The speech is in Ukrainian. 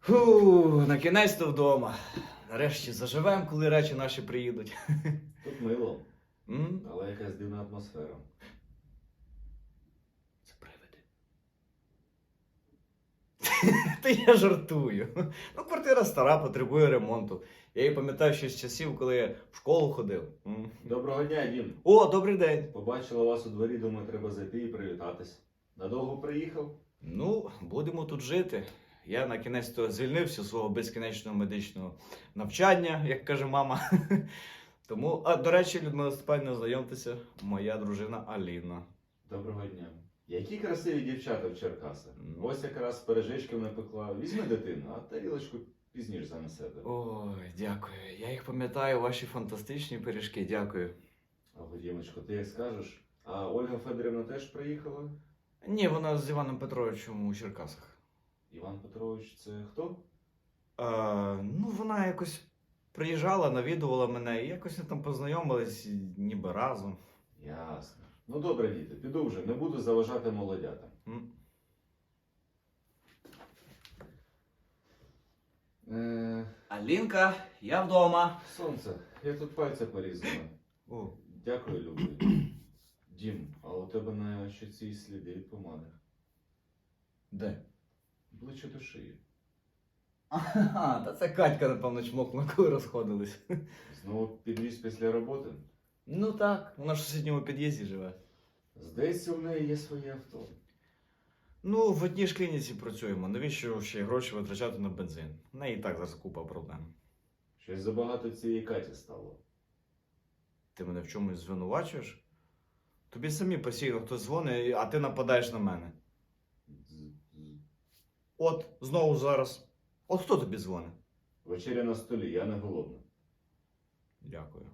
Фу, на кінець то вдома. Нарешті заживемо, коли речі наші приїдуть. Тут мило, М? але якась дивна атмосфера. Це привиди. Та я жартую. Ну, квартира стара, потребує ремонту. Я її пам'ятаю ще з часів, коли я в школу ходив. М. Доброго дня, Дім. О, добрий день. Побачила вас у дворі, думаю, треба зайти і привітатись. Надовго приїхав? Ну, будемо тут жити. Я на кінець то звільнився свого безкінечного медичного навчання, як каже мама. Тому, а до речі, Людмила Степанівна, знайомтеся, моя дружина Аліна. Доброго дня. Які красиві дівчата в Черкасах. Ось якраз пиріжечки напекла. Візьми дитину, а тарілочку пізніше занесете. Ой, дякую. Я їх пам'ятаю, ваші фантастичні пиріжки, дякую. А Дімочко, ти як скажеш? А Ольга Федорівна теж приїхала? Ні, вона з Іваном Петровичем у Черкасах. Іван Петрович, це хто? А, ну, вона якось приїжджала, навідувала мене, і якось ми там познайомились, ніби разом. Ясно. Ну добре, діти, піду вже, не буду заважати молодятам. М. Е, Алінка, я вдома. сонце, я тут пальця порізала. О, Дякую, любий. Дім, а у тебе на щоці сліди від помади. де? Ближче до шиї. Ага, та це Катька, напевно, чмокнула, коли розходились. Знову підвіз після роботи. Ну так, вона ж в сусідньому під'їзді живе. Здається, у неї є своє авто. Ну, в одній ж клініці працюємо. Навіщо ще й гроші витрачати на бензин? В неї і так зараз купа проблем. Щось забагато цієї Каті стало. Ти мене в чомусь звинувачуєш? Тобі самі постійно хтось дзвонить, а ти нападаєш на мене. От, знову зараз. От хто тобі дзвонить? Вечеря на столі, я не голодна. Дякую.